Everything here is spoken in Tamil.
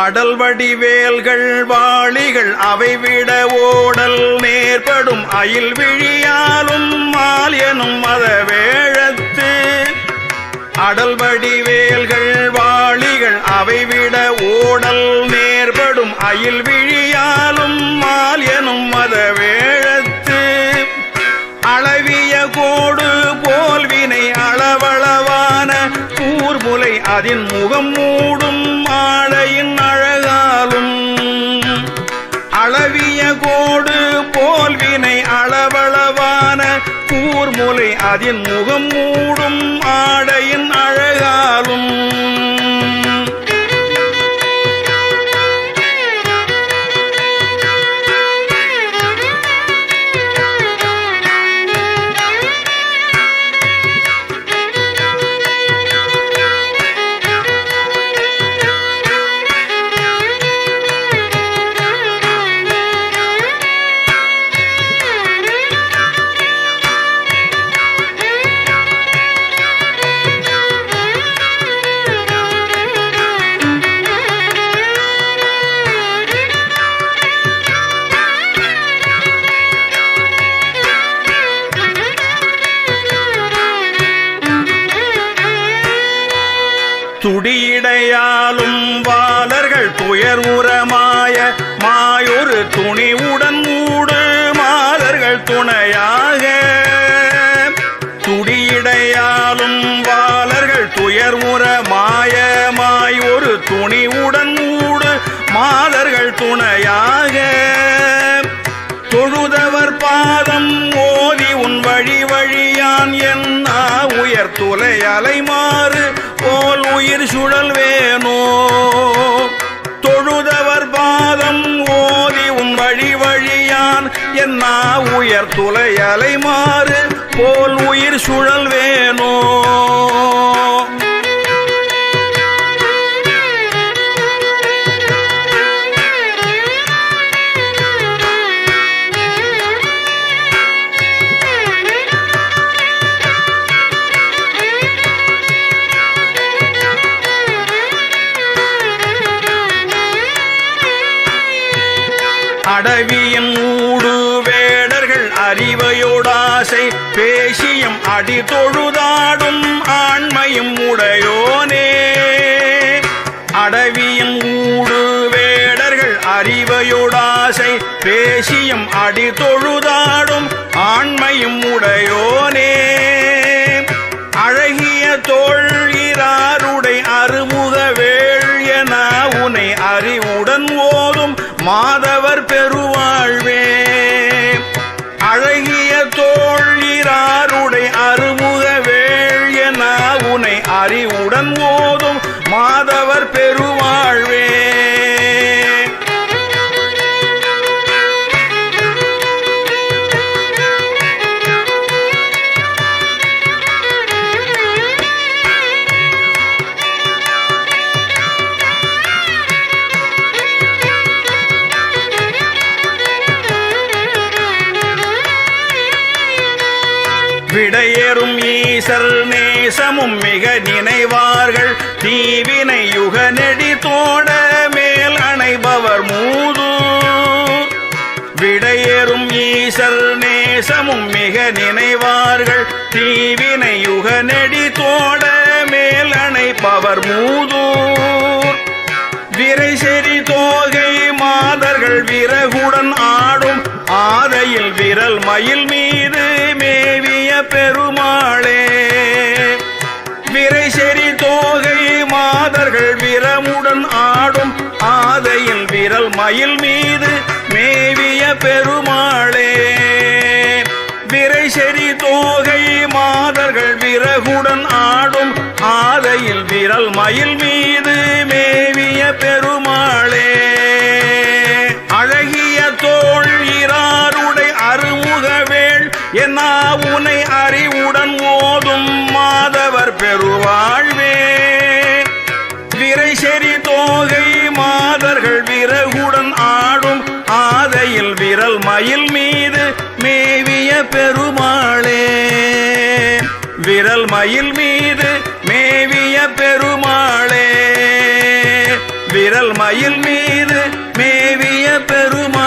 அடல் வடிவேல்கள் வாளிகள் அவை விட ஓடல் நேர்படும் அயில் விழியாலும் மால் எனும் மத வேழத்து. அடல் வடிவேல்கள் வாளிகள் அவை விட ஓடல் நேர்படும் அயில் விழியாலும் மால் எனும் மத வேழத்து. அளவிய கோடு போல்வினை அளவளவான கூர்முலை அதன் முகம் மூடும் கூர்முலை அதன் முகம் மூடும் ஆடையின் அழகாலும். துடியிடையாலும் வாளர்கள் துயர் உரமாய மாயொரு துணிவுடன் மூடு மாதர்கள் துணையாக. துடியிடையாலும் வாளர்கள் துயர் உரமாய மாய் ஒரு துணிவுடன் மூடு மாதர்கள் துணையாக. தொழுதவர் பாதம் ஓதி உன் வழி வழி துளை துலை அலைமாறு போல் உயிர் சுழல் வேணோ? தொழுதவர் பாதம் ஓதி உன் வழி வழியான் என்னா உயர் துலை அலைமாறு போல் உயிர் சுழல் வேணோ? அடவியின் ஊடு வேடர்கள் அறிவையோடாசை பேசியும் அடி தொழுதாடும் ஆண்மையும் உடையோனே. அடவியின் ஊடு வேடர்கள் அறிவையோடாசை பேசியும் அடி தொழுதாடும் ஆண்மையும் உடையோனே. அறிவுடன் ஓதும் மாதவர் பெருவாழ்வே. விடையேறும் ஈசர் நே தேசமும் மிக நினைவார்கள். தீவினை யுக நெடி தோட மேல் அணைபவர் மூது. விடையேறும் ஈசர் நேசமும் மிக நினைவார்கள். தீவினை யுக நெடி தோட மேல் அணைப்பவர் மூதூர் விரை செறி தோகை மாதர்கள் விறகுடன் ஆடும். ஆதையில் விரல் மயில் மீ ஆடும் ஆதையில் விரல் மயில் மீது மேவிய பெருமாளே. விரை செறி தோகை மாதர்கள் விறகுடன் ஆடும் ஆதையில் விரல் மயில் மீது மேவிய பெருமாளே. அழகிய தோல் இராருடை அருமுகவேள் என்ன உனை அறிவுடன் ஓதும் மாதவர் பெருவாள். மாதர்கள் ஆடும் ஆதையில் விரல் மயில் மீது மேவிய பெருமாளே. விரல் மயில் மீது மேவிய பெருமாளே. விரல் மயில் மீது மேவிய பெருமாள்.